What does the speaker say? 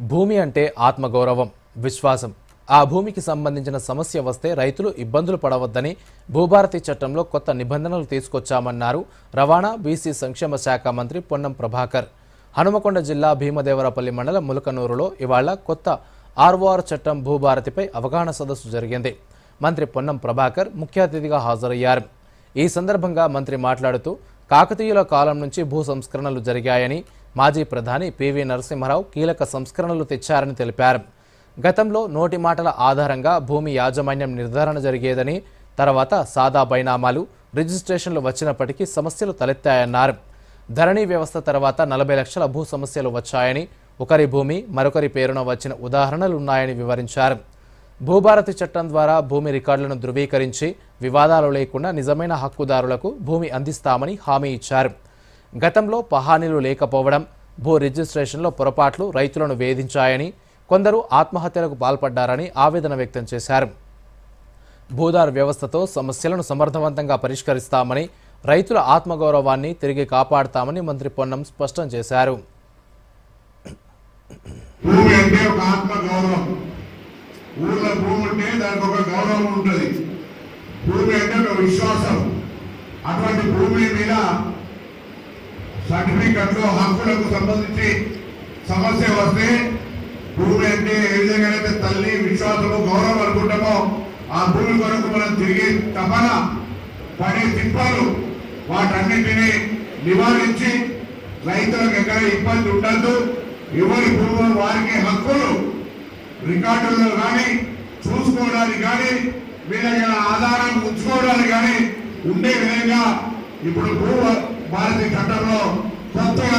భూమి అంటే ఆత్మగౌరవం విశ్వాసం. ఆ భూమికి సంబంధించిన సమస్య వస్తే రైతులు ఇబ్బందులు పడవద్దని భూభారతి చట్టంలో కొత్త నిబంధనలు తీసుకొచ్చామన్నారు రవాణా బీసీ సంక్షేమ శాఖ మంత్రి పొన్నం ప్రభాకర్. హనుమకొండ జిల్లా భీమదేవరపల్లి మండలం ములకనూరులో ఇవాళ కొత్త ఆర్ఓఆర్ చట్టం భూభారతిపై అవగాహన సదస్సు జరిగింది. మంత్రి పొన్నం ప్రభాకర్ ముఖ్య అతిథిగా హాజరయ్యారు. ఈ సందర్భంగా మంత్రి మాట్లాడుతూ కాకతీయుల కాలం నుంచి భూ సంస్కరణలు జరిగాయని మాజీ ప్రధాని పివి నరసింహారావు కీలక సంస్కరణలు తెచ్చారని తెలిపారు. గతంలో నోటి మాటల ఆధారంగా భూమి యాజమాన్యం నిర్ధారణ జరిగేదని తర్వాత సాదా బైనామాలు రిజిస్ట్రేషన్లు వచ్చినప్పటికీ సమస్యలు తలెత్తాయన్నారు. ధరణి వ్యవస్థ తర్వాత నలభై లక్షల భూ సమస్యలు వచ్చాయని ఒకరి భూమి మరొకరి పేరున వచ్చిన ఉదాహరణలున్నాయని వివరించారు. భూభారతి చట్టం ద్వారా భూమి రికార్డులను ధృవీకరించి వివాదాలు లేకుండా నిజమైన హక్కుదారులకు భూమి అందిస్తామని హామీ ఇచ్చారు. గతంలో పహానీలు లేకపోవడం భూ రిజిస్ట్రేషన్లో పొరపాట్లు రైతులను వేధించాయని కొందరు ఆత్మహత్యలకు పాల్పడ్డారని ఆవేదన వ్యక్తం చేశారు. భూదార్ వ్యవస్థతో సమస్యలను సమర్థవంతంగా పరిష్కరిస్తామని రైతుల ఆత్మగౌరవాన్ని తిరిగి కాపాడతామని మంత్రి పొన్నం స్పష్టం చేశారు. భూమి ఉంటే దానికి ఒక గౌరవం ఉంటుంది. భూమి అంటే ఒక విశ్వాసం. అటువంటి భూమి మీద సర్టిఫికెట్లు హక్కులకు సంబంధించి సమస్య వస్తే భూమి అంటే ఏ విధంగా అయితే తల్లి విశ్వాసము గౌరవం అనుకుంటామో ఆ భూమి కొరకు మనం తిరిగి తపన పడే తిప్పాలు వాటన్నిటినీ నివారించి రైతులకు ఎక్కడ ఇబ్బంది ఉండద్దు. ఎవరి భూమి వారికి హక్కులు రికార్డుల్లో కానీ చూసుకోవడానికి కానీ మీ దగ్గర ఆధారం ఉంచుకోవడానికి కానీ ఉండే విధంగా ఇప్పుడు భూ భారతీయ చట్టంలో కొత్తగా